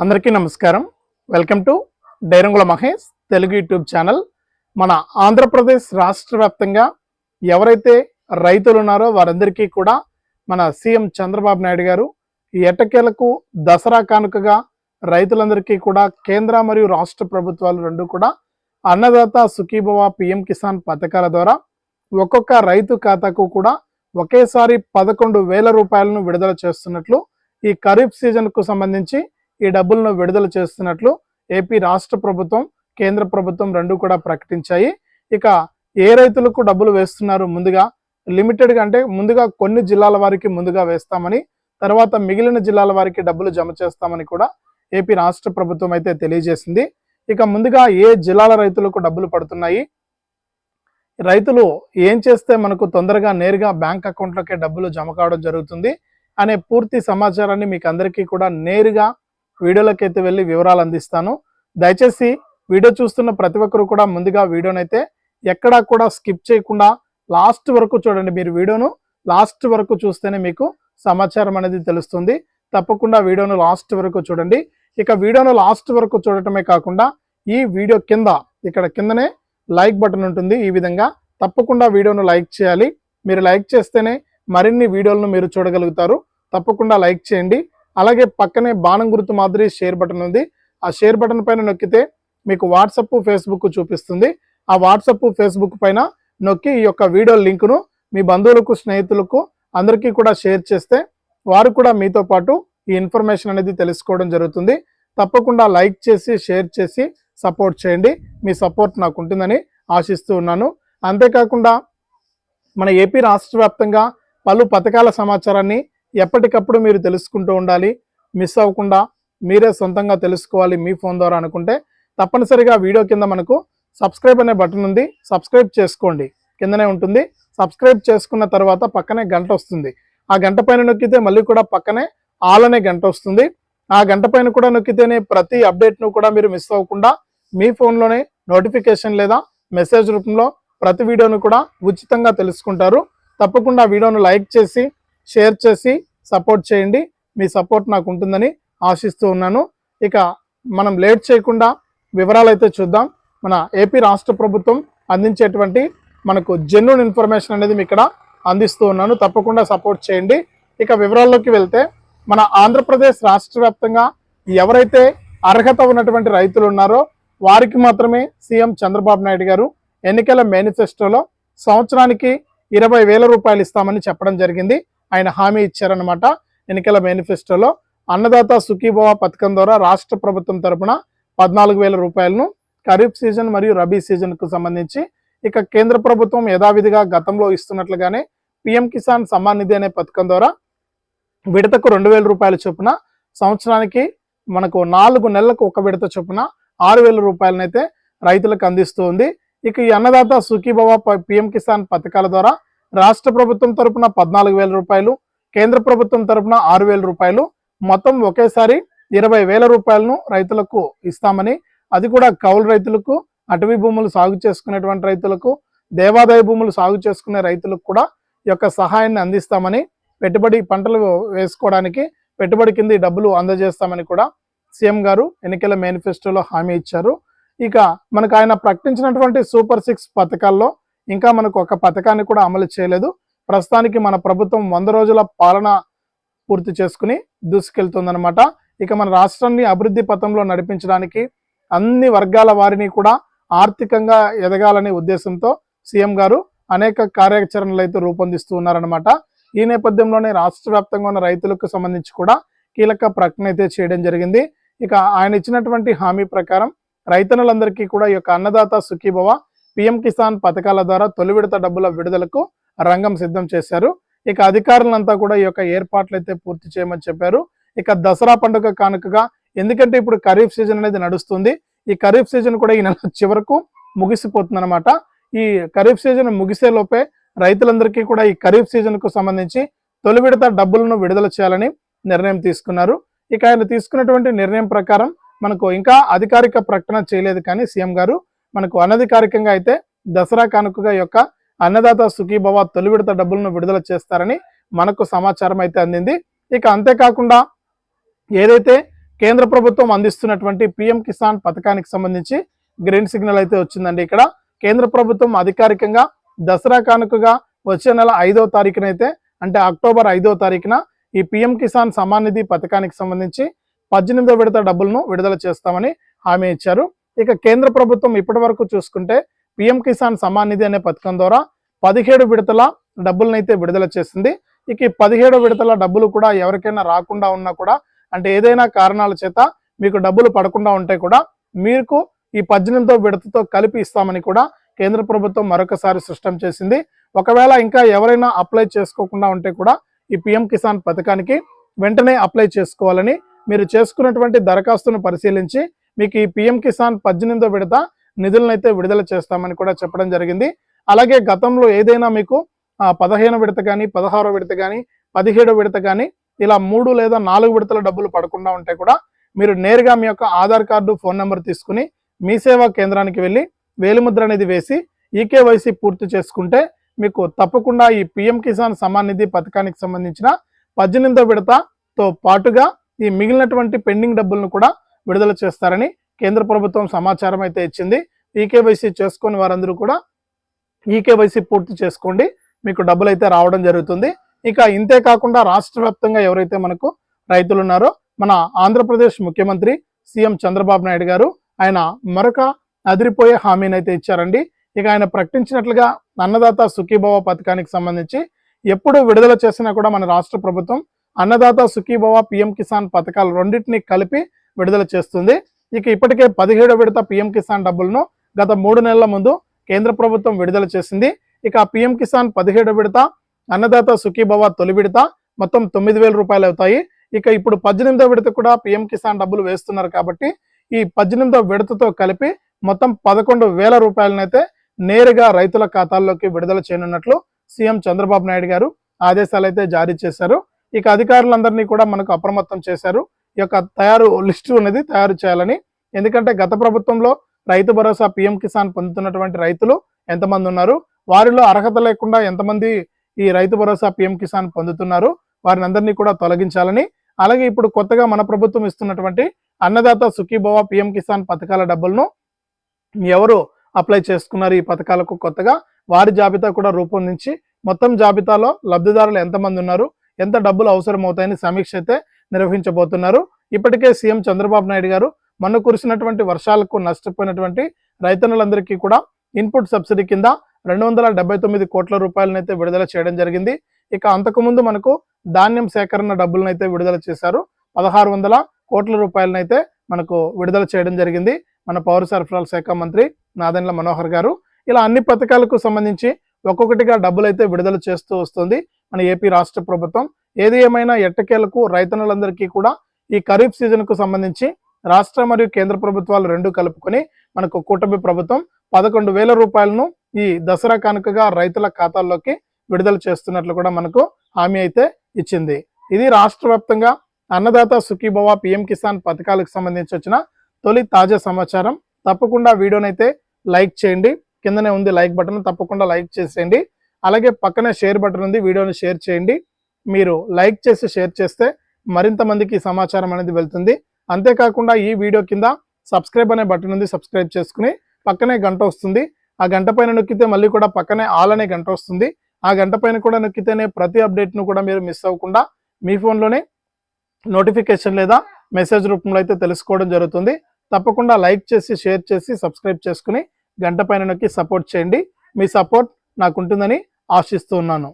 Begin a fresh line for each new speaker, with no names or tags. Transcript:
అందరికీ నమస్కారం. Welcome to Dairangula Mahesh Telugu YouTube channel. మన ఆంధ్రప్రదేశ్ రాష్ట్ర వ్యాప్తంగా ఎవరైతే రైతులు ఉన్నారో వారందరికీ కూడా మన సీఎం చంద్రబాబు నాయుడు గారు ఈ దసరా కానుకగా రైతులందరికీ కూడా కేంద్ర మరియు రాష్ట్ర ప్రభుత్వాలు రెండు కూడా అన్నదాత సుఖీభవ పిఎం కిసాన్ పథకాల ద్వారా ఒక్కొక్క రైతు ఖాతాకు కూడా ఒకేసారి పదకొండు వేల రూపాయలను విడుదల చేస్తున్నట్లు ఈ ఖరీఫ్ సీజన్కు సంబంధించి ఈ డబ్బులను విడుదల చేస్తున్నట్లు ఏపీ రాష్ట్ర ప్రభుత్వం కేంద్ర ప్రభుత్వం రెండు కూడా ప్రకటించాయి. ఇక ఏ రైతులకు డబ్బులు వేస్తున్నారు? ముందుగా లిమిటెడ్గా అంటే ముందుగా కొన్ని జిల్లాల వారికి ముందుగా వేస్తామని తర్వాత మిగిలిన జిల్లాల వారికి డబ్బులు జమ చేస్తామని కూడా ఏపీ రాష్ట్ర ప్రభుత్వం అయితే తెలియజేసింది. ఇక ముందుగా ఏ జిల్లాల రైతులకు డబ్బులు పడుతున్నాయి? రైతులు ఏం చేస్తే మనకు తొందరగా నేరుగా బ్యాంక్ అకౌంట్లోకే డబ్బులు జమ కావడం జరుగుతుంది అనే పూర్తి సమాచారాన్ని మీకు అందరికీ కూడా నేరుగా వీడియోలోకి అయితే వెళ్ళి వివరాలు అందిస్తాను. దయచేసి వీడియో చూస్తున్న ప్రతి ఒక్కరు కూడా ముందుగా వీడియోనైతే ఎక్కడా కూడా స్కిప్ చేయకుండా లాస్ట్ వరకు చూడండి మీరు వీడియోను. లాస్ట్ వరకు చూస్తేనే మీకు సమాచారం అనేది తెలుస్తుంది. తప్పకుండా వీడియోను లాస్ట్ వరకు చూడండి. ఇక వీడియోను లాస్ట్ వరకు చూడటమే కాకుండా ఈ వీడియో కింద ఇక్కడ కిందనే లైక్ బటన్ ఉంటుంది. ఈ విధంగా తప్పకుండా వీడియోను లైక్ చేయాలి. మీరు లైక్ చేస్తేనే మరిన్ని వీడియోలను మీరు చూడగలుగుతారు. తప్పకుండా లైక్ చేయండి. అలాగే పక్కనే బాణం గుర్తు మాదిరి షేర్ బటన్ ఉంది. ఆ షేర్ బటన్ పైన నొక్కితే మీకు వాట్సప్ ఫేస్బుక్ చూపిస్తుంది. ఆ వాట్సప్ ఫేస్బుక్ పైన నొక్కి ఈ యొక్క వీడియో లింకును మీ బంధువులకు స్నేహితులకు అందరికీ కూడా షేర్ చేస్తే వారు కూడా మీతో పాటు ఈ ఇన్ఫర్మేషన్ అనేది తెలుసుకోవడం జరుగుతుంది. తప్పకుండా లైక్ చేసి షేర్ చేసి సపోర్ట్ చేయండి. మీ సపోర్ట్ నాకు ఉంటుందని ఆశిస్తూ ఉన్నాను. అంతేకాకుండా మన ఏపీ రాష్ట్ర వ్యాప్తంగా పలు పథకాల సమాచారాన్ని ఎప్పటికప్పుడు మీరు తెలుసుకుంటూ ఉండాలి. మిస్ అవ్వకుండా మీరే సొంతంగా తెలుసుకోవాలి మీ ఫోన్ ద్వారా అనుకుంటే తప్పనిసరిగా వీడియో కింద మనకు సబ్స్క్రైబ్ అనే బటన్ ఉంది. సబ్స్క్రైబ్ చేసుకోండి. కిందనే ఉంటుంది. సబ్స్క్రైబ్ చేసుకున్న తర్వాత పక్కనే గంట వస్తుంది. ఆ గంట పైన నొక్కితే మళ్ళీ కూడా పక్కనే ఆల్ అనే గంట వస్తుంది. ఆ గంట పైన కూడా నొక్కితేనే ప్రతి అప్డేట్ను కూడా మీరు మిస్ అవ్వకుండా మీ ఫోన్లోనే నోటిఫికేషన్ లేదా మెసేజ్ రూపంలో ప్రతి వీడియోను కూడా ఉచితంగా తెలుసుకుంటారు. తప్పకుండా వీడియోను లైక్ చేసి షేర్ చేసి సపోర్ట్ చేయండి. మీ సపోర్ట్ నాకు ఉంటుందని ఆశిస్తూ ఉన్నాను. ఇక మనం లేట్ చేయకుండా వివరాలు అయితే చూద్దాం. మన ఏపీ రాష్ట్ర ప్రభుత్వం అందించేటువంటి మనకు జెన్యున్ ఇన్ఫర్మేషన్ అనేది మీ ఇక్కడ అందిస్తూ ఉన్నాను. తప్పకుండా సపోర్ట్ చేయండి. ఇక వివరాల్లోకి వెళ్తే మన ఆంధ్రప్రదేశ్ రాష్ట్ర వ్యాప్తంగా ఎవరైతే అర్హత ఉన్నటువంటి రైతులు ఉన్నారో వారికి మాత్రమే సీఎం చంద్రబాబు నాయుడు గారు ఎన్నికల మేనిఫెస్టోలో సంవత్సరానికి ఇరవై వేల రూపాయలు ఇస్తామని చెప్పడం జరిగింది. ఆయన హామీ ఇచ్చారనమాట ఎన్నికల మేనిఫెస్టోలో అన్నదాత సుఖీభవ పథకం ద్వారా రాష్ట్ర ప్రభుత్వం తరపున పద్నాలుగు వేల రూపాయలను ఖరీఫ్ సీజన్ మరియు రబీ సీజన్కు సంబంధించి ఇక కేంద్ర ప్రభుత్వం యథావిధిగా గతంలో ఇస్తున్నట్లుగానే పిఎం కిసాన్ సమ్మాన్ నిధి అనే పథకం ద్వారా విడతకు రెండు వేల రూపాయల చొప్పున సంవత్సరానికి మనకు నాలుగు నెలలకు ఒక విడత చొప్పున ఆరు వేల రూపాయలనైతే రైతులకు అందిస్తూ ఉంది. ఇక ఈ అన్నదాత సుఖీభవ ప- పిఎం కిసాన్ పథకాల ద్వారా రాష్ట్ర ప్రభుత్వం తరపున పద్నాలుగు వేల రూపాయలు కేంద్ర ప్రభుత్వం తరపున ఆరు వేల రూపాయలు. మొత్తం ఒకేసారి ఇరవై వేల రూపాయలను రైతులకు ఇస్తామని అది కూడా కౌలు రైతులకు అటవీ భూములు సాగు చేసుకునేటువంటి రైతులకు దేవాదాయ భూములు సాగు చేసుకునే రైతులకు కూడా యొక్క సహాయాన్ని అందిస్తామని పెట్టుబడి పంటలు వేసుకోవడానికి పెట్టుబడి కింద డబ్బులు అందజేస్తామని కూడా సీఎం గారు ఎన్నికల మేనిఫెస్టోలో హామీ ఇచ్చారు. ఇక మనకు ఆయన ప్రకటించినటువంటి సూపర్ సిక్స్ పథకాల్లో ఇంకా మనకు ఒక పథకాన్ని కూడా అమలు చేయలేదు. ప్రస్తుతానికి మన ప్రభుత్వం వంద రోజుల పాలన పూర్తి చేసుకుని దూసుకెళ్తుందనమాట ఇక మన రాష్ట్రాన్ని అభివృద్ధి పథంలో నడిపించడానికి అన్ని వర్గాల వారిని కూడా ఆర్థికంగా ఎదగాలనే ఉద్దేశంతో సీఎం గారు అనేక కార్యాచరణలు అయితే రూపొందిస్తూ ఉన్నారనమాట ఈ నేపథ్యంలోనే రాష్ట్ర వ్యాప్తంగా ఉన్న రైతులకు సంబంధించి కూడా కీలక ప్రకటన అయితే చేయడం జరిగింది. ఇక ఆయన ఇచ్చినటువంటి హామీ ప్రకారం రైతన్నులందరికీ కూడా ఈ యొక్క అన్నదాత సుఖీభవ పిఎం కిసాన్ పథకాల ద్వారా తొలి విడత డబ్బుల విడుదలకు రంగం సిద్ధం చేశారు. ఇక అధికారులంతా కూడా ఈ యొక్క ఏర్పాట్లు అయితే పూర్తి చేయమని చెప్పారు. ఇక దసరా పండుగ కానుకగా ఎందుకంటే ఇప్పుడు ఖరీఫ్ సీజన్ అనేది నడుస్తుంది. ఈ ఖరీఫ్ సీజన్ కూడా ఈ నెల చివరకు ముగిసిపోతుంది అనమాట ఈ ఖరీఫ్ సీజన్ ముగిసే లోపే రైతులందరికీ కూడా ఈ ఖరీఫ్ సీజన్కు సంబంధించి తొలి విడత డబ్బులను విడుదల చేయాలని నిర్ణయం తీసుకున్నారు. ఇక ఆయన తీసుకున్నటువంటి నిర్ణయం ప్రకారం మనకు ఇంకా అధికారిక ప్రకటన చేయలేదు కానీ సీఎం గారు మనకు అనధికారికంగా అయితే దసరా కానుకగా యొక్క అన్నదాత సుఖీభవ తొలి విడత డబ్బులను విడుదల చేస్తారని మనకు సమాచారం అయితే అందింది. ఇక అంతేకాకుండా ఏదైతే కేంద్ర ప్రభుత్వం అందిస్తున్నటువంటి పిఎం కిసాన్ పథకానికి సంబంధించి గ్రీన్ సిగ్నల్ అయితే వచ్చిందండి ఇక్కడ. కేంద్ర ప్రభుత్వం అధికారికంగా దసరా కానుకగా వచ్చే నెల ఐదో తారీఖునైతే అంటే అక్టోబర్ ఐదో తారీఖున ఈ పిఎం కిసాన్ సమాన్ నిధి పథకానికి సంబంధించి పద్దెనిమిదో విడత డబ్బులను విడుదల చేస్తామని హామీ ఇచ్చారు. ఇక కేంద్ర ప్రభుత్వం ఇప్పటి వరకు చూసుకుంటే పిఎం కిసాన్ సమాన్ నిధి అనే పథకం ద్వారా పదిహేడు విడతల డబ్బులనైతే విడుదల చేసింది. ఇక ఈ పదిహేడు విడతల డబ్బులు కూడా ఎవరికైనా రాకుండా ఉన్నా కూడా అంటే ఏదైనా కారణాల చేత మీకు డబ్బులు పడకుండా ఉంటే కూడా మీకు ఈ పద్దెనిమిదో విడతతో కలిపి ఇస్తామని కూడా కేంద్ర ప్రభుత్వం మరొకసారి స్పష్టం చేసింది. ఒకవేళ ఇంకా ఎవరైనా అప్లై చేసుకోకుండా ఉంటే కూడా ఈ పిఎం కిసాన్ పథకానికి వెంటనే అప్లై చేసుకోవాలని మీరు చేసుకున్నటువంటి దరఖాస్తును పరిశీలించి మీకు ఈ పిఎం కిసాన్ పద్దెనిమిదో విడత నిధులను అయితే విడుదల చేస్తామని కూడా చెప్పడం జరిగింది. అలాగే గతంలో ఏదైనా మీకు పదహేను పదిహేను విడత కానీ పదహారో విడత కానీ పదిహేడో విడత కానీ ఇలా మూడు లేదా నాలుగు విడతల డబ్బులు పడకుండా ఉంటే కూడా మీరు నేరుగా మీ యొక్క ఆధార్ కార్డు ఫోన్ నెంబర్ తీసుకుని మీ సేవా కేంద్రానికి వెళ్ళి వేలిముద్ర అనేది వేసి ఈకేవైసీ పూర్తి చేసుకుంటే మీకు తప్పకుండా ఈ పిఎం కిసాన్ సమాన్ నిధి పథకానికి సంబంధించిన పద్దెనిమిదో విడతతో పాటుగా ఈ మిగిలినటువంటి పెండింగ్ డబ్బులను కూడా విడుదల చేస్తారని కేంద్ర ప్రభుత్వం సమాచారం అయితే ఇచ్చింది. ఈకేవైసీ చేసుకుని వారందరూ కూడా ఈకేవైసీ పూర్తి చేసుకోండి. మీకు డబ్బులు అయితే రావడం జరుగుతుంది. ఇక ఇంతే కాకుండా రాష్ట్ర వ్యాప్తంగా ఎవరైతే మనకు రైతులు ఉన్నారో మన ఆంధ్రప్రదేశ్ ముఖ్యమంత్రి సీఎం చంద్రబాబు నాయుడు గారు ఆయన మరొక అదిరిపోయే హామీని అయితే ఇచ్చారండి. ఇక ఆయన ప్రకటించినట్లుగా అన్నదాత సుఖీభవ పథకానికి సంబంధించి ఎప్పుడు విడుదల చేసినా కూడా మన రాష్ట్ర ప్రభుత్వం అన్నదాత సుఖీభవ పిఎం కిసాన్ పథకాలు రెండింటిని కలిపి విడుదల చేస్తుంది. ఇక ఇప్పటికే పదిహేడో విడత పిఎం కిసాన్ డబ్బులను గత మూడు నెలల ముందు కేంద్ర ప్రభుత్వం విడుదల చేసింది. ఇక పిఎం కిసాన్ పదిహేడో విడత అన్నదాత సుఖీభవ తొలి విడత మొత్తం తొమ్మిది వేల రూపాయలు అవుతాయి. ఇక ఇప్పుడు పద్దెనిమిదో విడత కూడా పిఎం కిసాన్ డబ్బులు వేస్తున్నారు కాబట్టి ఈ పద్దెనిమిదో విడతతో కలిపి మొత్తం పదకొండు వేల రూపాయలనైతే నేరుగా రైతుల ఖాతాల్లోకి విడుదల చేయనున్నట్లు సీఎం చంద్రబాబు నాయుడు గారు ఆదేశాలు అయితే జారీ చేశారు. ఇక అధికారులందరినీ కూడా మనకు అప్రమత్తం చేశారు. యొక్క తయారు లిస్టు అనేది తయారు చేయాలని. ఎందుకంటే గత ప్రభుత్వంలో రైతు భరోసా పిఎం కిసాన్ పొందుతున్నటువంటి రైతులు ఎంతమంది ఉన్నారు? వారిలో అర్హత లేకుండా ఎంతమంది ఈ రైతు భరోసా పిఎం కిసాన్ పొందుతున్నారు? వారిని అందరినీ కూడా తొలగించాలని. అలాగే ఇప్పుడు కొత్తగా మన ప్రభుత్వం ఇస్తున్నటువంటి అన్నదాత సుఖీభవ పిఎం కిసాన్ పథకాల డబ్బులను ఎవరు అప్లై చేసుకున్నారు ఈ పథకాలకు కొత్తగా? వారి జాబితా కూడా రూపొందించి మొత్తం జాబితాలో లబ్ధిదారులు ఎంతమంది ఉన్నారు? ఎంత డబ్బులు అవసరం అవుతాయని సమీక్ష అయితే నిర్వహించబోతున్నారు. ఇప్పటికే సీఎం చంద్రబాబు నాయుడు గారు మొన్న కురిసినటువంటి వర్షాలకు నష్టపోయినటువంటి రైతన్నులందరికీ కూడా ఇన్పుట్ సబ్సిడీ కింద రెండు వందల డెబ్బై తొమ్మిది కోట్ల రూపాయలనైతే విడుదల చేయడం జరిగింది. ఇక అంతకుముందు మనకు ధాన్యం సేకరణ డబ్బులనైతే విడుదల చేశారు. పదహారు వందల కోట్ల రూపాయలనైతే మనకు విడుదల చేయడం జరిగింది. మన పౌర సరఫరాల శాఖ మంత్రి నాదెండ్ల మనోహర్ గారు. ఇలా అన్ని పథకాలకు సంబంధించి ఒక్కొక్కటిగా డబ్బులు అయితే విడుదల చేస్తూ వస్తుంది. మన ఏపీ రాష్ట్ర ప్రభుత్వం ఏది ఏమైనా ఎట్టకేలకు రైతన్నులందరికీ కూడా ఈ ఖరీఫ్ సీజన్కు సంబంధించి రాష్ట్ర మరియు కేంద్ర ప్రభుత్వాలు రెండు కలుపుకొని మనకు కూటమి ప్రభుత్వం పదకొండు వేల రూపాయలను ఈ దసరా కానుకగా రైతుల ఖాతాల్లోకి విడుదల చేస్తున్నట్లు కూడా మనకు హామీ అయితే ఇచ్చింది. ఇది రాష్ట్ర వ్యాప్తంగా అన్నదాత సుఖీభవ పిఎం కిసాన్ పథకాలకు సంబంధించి వచ్చిన తొలి తాజా సమాచారం. తప్పకుండా వీడియోనైతే లైక్ చేయండి. కిందనే ఉంది లైక్ బటన్ తప్పకుండా లైక్ చేసేయండి. అలాగే పక్కనే షేర్ బటన్ ఉంది వీడియోని షేర్ చేయండి. మీరు లైక్ చేసి షేర్ చేస్తే మరింత మందికి సమాచారం అనేది వెళ్తుంది. అంతేకాకుండా ఈ వీడియో కింద సబ్స్క్రైబ్ అనే బటన్ ఉంది సబ్స్క్రైబ్ చేసుకుని పక్కనే గంట వస్తుంది. ఆ గంట పైన నొక్కితే మళ్ళీ కూడా పక్కనే ఆల్ అనే గంట వస్తుంది. ఆ గంట పైన కూడా నొక్కితేనే ప్రతి అప్డేట్ను కూడా మీరు మిస్ అవ్వకుండా మీ ఫోన్లోనే నోటిఫికేషన్ లేదా మెసేజ్ రూపంలో అయితే తెలుసుకోవడం జరుగుతుంది. తప్పకుండా లైక్ చేసి షేర్ చేసి సబ్స్క్రైబ్ చేసుకుని గంట పైన నొక్కి సపోర్ట్ చేయండి. మీ సపోర్ట్ నాకు ఉంటుందని ఆశిస్తూ ఉన్నాను.